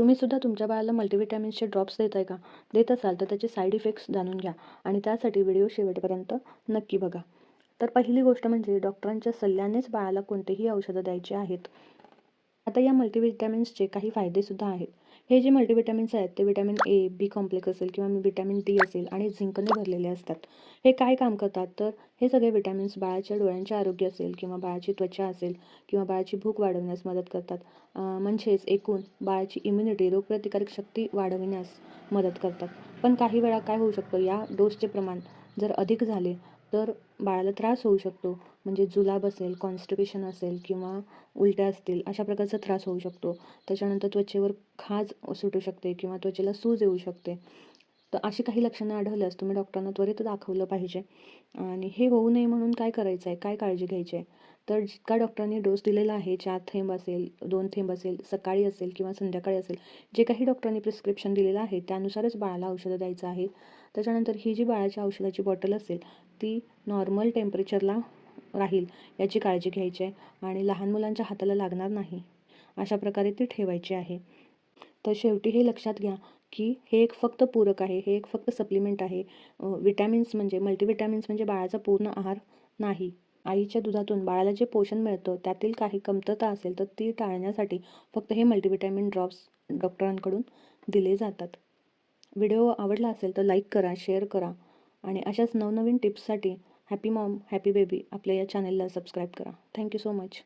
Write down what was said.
तुम्ही सुद्धा तुमच्या बाळाला मल्टीव्हिटॅमिन्सचे ड्रॉप्स देत आहे का? देत असाल तर त्याचे साईड इफेक्ट्स जाणून घ्या आणि त्यासाठी व्हिडिओ शेवटपर्यंत नक्की बघा. तर पहिली गोष्ट म्हणजे डॉक्टरांच्या सल्ल्यानेच बाळाला कोणतेही औषधं द्यायची आहेत. आता या मल्टीव्हिटॅमिन्सचे काही फायदेसुद्धा आहेत. हे जे मल्टीविटॅमिन्स आहेत ते विटॅमिन ए बी कॉम्प्लेक्स असेल किंवा विटॅमिन डी असेल आणि झिंकने भरलेले असतात हे काय काम करतात? तर हे सगळे विटॅमिन्स बाळाच्या डोळ्यांचे आरोग्य असेल किंवा बाळाची त्वचा असेल किंवा बाळाची भूक वाढवण्यास मदत करतात. म्हणजेच एकूण बाळाची इम्युनिटी रोगप्रतिकारक शक्ती वाढविण्यास मदत करतात. पण काही वेळा काय होऊ शकतं? या डोसचे प्रमाण जर अधिक झाले तर बाळाला त्रास होऊ शकतो. म्हणजे जुलाब असेल कॉन्स्टिपेशन असेल किंवा उलट्या असतील अशा प्रकारचा त्रास होऊ शकतो. त्याच्यानंतर त्वचेवर खाज सुटू शकते किंवा त्वचेला सूज येऊ शकते. तर अशी काही लक्षणं आढळल्यास तुम्ही डॉक्टरांना त्वरित दाखवलं पाहिजे. आणि हे होऊ नये म्हणून काय करायचं आहे काय काळजी घ्यायची आहे तर जितका डॉक्टरांनी डोस दिलेला आहे चार थेंब असेल दोन थेंब असेल सकाळी असेल किंवा संध्याकाळी असेल जे काही डॉक्टरांनी प्रिस्क्रिप्शन दिलेलं आहे त्यानुसारच बाळाला औषधं द्यायचं आहे. त्याच्यानंतर ही जी बाळाच्या औषधाची बॉटल असेल ती नॉर्मल टेम्परेचरला राहील याची काळजी घ्यायची आहे आणि लहान मुलांच्या हाताला लागणार नाही अशा प्रकारे ती ठेवायची आहे. तर शेवटी हे लक्षात घ्या की हे एक फक्त पूरक आहे हे एक फक्त सप्लिमेंट आहे. विटॅमिन्स म्हणजे मल्टीविटॅमिन्स म्हणजे बाळाचा पूर्ण आहार नाही. आईच्या दुधातून बाळाला जे पोषण मिळतं त्यातील काही कमतरता असेल तर ती टाळण्यासाठी फक्त हे मल्टीविटॅमिन ड्रॉप्स डॉक्टरांकडून दिले जातात. व्हिडिओ आवडला असेल तर लाईक करा शेअर करा आणि अशाच नवनवीन टिप्ससाठी हॅपी मॉम हॅपी बेबी आपल्या या चॅनलला सबस्क्राईब करा. Thank you so much